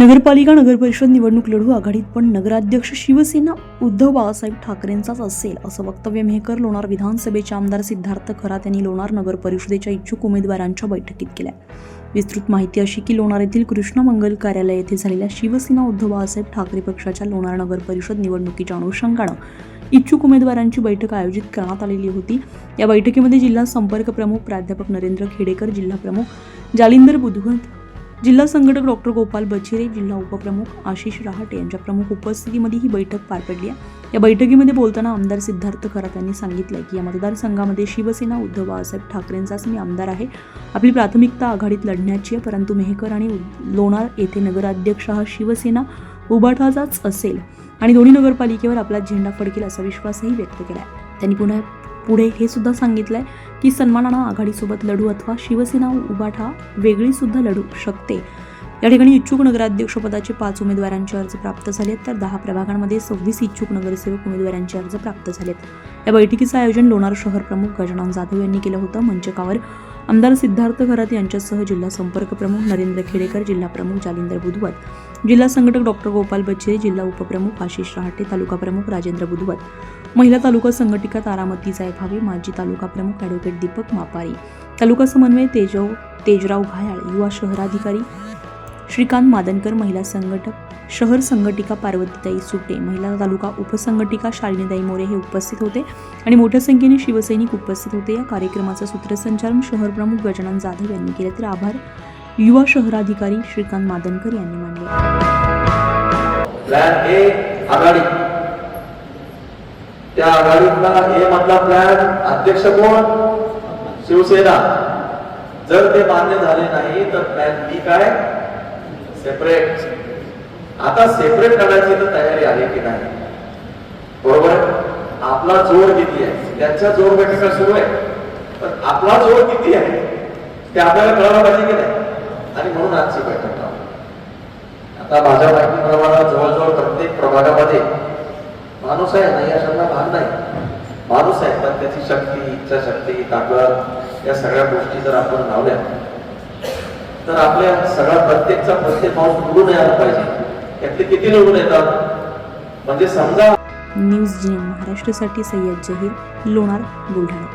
नगरपालिका नगरपरिषद निवडणूक लढू आघाडीत पण नगराध्यक्ष शिवसेना उद्धव बाळासाहेब ठाकरेंचाच असेल असं वक्तव्य मेहकर लोणार विधानसभेचे आमदार सिद्धार्थ खरात यांनी लोणार नगर परिषदेच्या इच्छुक उमेदवारांच्या बैठकीत केल्या. विस्तृत माहिती अशी की लोणार येथील कृष्ण मंगल कार्यालय येथे झालेल्या शिवसेना उद्धव बाळासाहेब ठाकरे पक्षाच्या लोणार नगर परिषद निवडणुकीच्या अनुषंगानं इच्छुक उमेदवारांची बैठक आयोजित करण्यात आलेली होती. या बैठकीमध्ये जिल्हा संपर्क प्रमुख प्राध्यापक नरेंद्र खेडेकर जिल्हा प्रमुख जालिंदर बुधवंत जिल्हा संघटक डॉक्टर गोपाल बचिरे जिल्हा उपप्रमुख आशिष रहाटे यांच्या प्रमुख उपस्थितीमध्ये ही बैठक पार पडली आहे. या बैठकीमध्ये बोलताना आमदार सिद्धार्थ खरात यांनी सांगितलं की या मतदारसंघामध्ये शिवसेना उद्धव बाळासाहेब ठाकरेंचाच मी आमदार आहे. आपली प्राथमिकता आघाडीत लढण्याची आहे परंतु मेहकर आणि लोणार येथे नगराध्यक्ष हा शिवसेना उभाठाचाच असेल आणि दोन्ही नगरपालिकेवर आपला झेंडा फडकेल असा विश्वासही व्यक्त केला आहे त्यांनी पुन्हा पुढे हे सुद्धा सांगितलंय की सन्मानानं आघाडीसोबत लढू अथवा शिवसेना उबाठा वेगळीसुद्धा लढू शकते. या ठिकाणी इच्छुक नगराध्यक्षपदाचे पाच उमेदवारांचे अर्ज प्राप्त झालेत तर दहा प्रभागांमध्ये सव्वीस इच्छुक नगरसेवक उमेदवारांचे अर्ज प्राप्त झालेत. या बैठकीचं आयोजन लोणार शहर प्रमुख गजानन जाधव यांनी केलं होतं. मंचकावर आमदार सिद्धार्थ घरात यांच्यासह जिल्हा संपर्क प्रमुख नरेंद्र खेडेकर जिल्हा प्रमुख जालिंदर बुधवत जिल्हा संघटक डॉक्टर गोपाल बच्चे जिल्हा उपप्रमुख आशिष रहाटे तालुका प्रमुख राजेंद्र बुधवत. महिला तालुका संघटिका तारामती जायभावे माजी तालुका प्रमुख ॲडव्होकेट दीपक मापारी तालुका समन्वय तेजव तेजराव घायाळ युवा शहराधिकारी श्रीकांत मादनकर महिला संघटक शहर संघटिका पार्वतीताई सुटे महिला तालुका उपसंघटिका शालिनीताई मोरे हे उपस्थित होते आणि मोठ्या संख्येने शिवसैनिक उपस्थित होते. या कार्यक्रमाचं सूत्रसंचालन शहर प्रमुख गजानन जाधव यांनी केले. तर आभार. युवा शहराधिकारी श्रीकांत मादनकर यांनी मानले. आघाडी. त्या आघाडीतला हे मधला प्लॅन अध्यक्ष कोण? शिवसेना. जर ते मान्य झाले नाही तर प्लॅन बी काय? सेपरेट आता सेपरेट करण्याची तर तयारी आहे की नाही? बरोबर? आपला जोर किती आहे? त्यांच्या जोर बैठका सुरू आहे. पण आपला जोर किती आहे? ते आपल्याला कळायला पाहिजे की नाही? आणि म्हणून आजची बैठक आता माझ्या माहितीप्रमाणे जवळजवळ प्रत्येक प्रभागामध्ये माणूस आहे ना या अशांना भान नाही. माणूस आहे पण त्याची शक्ती इच्छाशक्ती ताकद या सगळ्या गोष्टी जर आपण लावल्या तर आपल्या सगळा प्रत्येकचा प्रत्येक माणूस निवडून यायला पाहिजे. यातले किती निवडून येतात? म्हणजे समजा न्यूज जी महाराष्ट्रासाठी सय्यद जहीर लोणार बुलढाणा.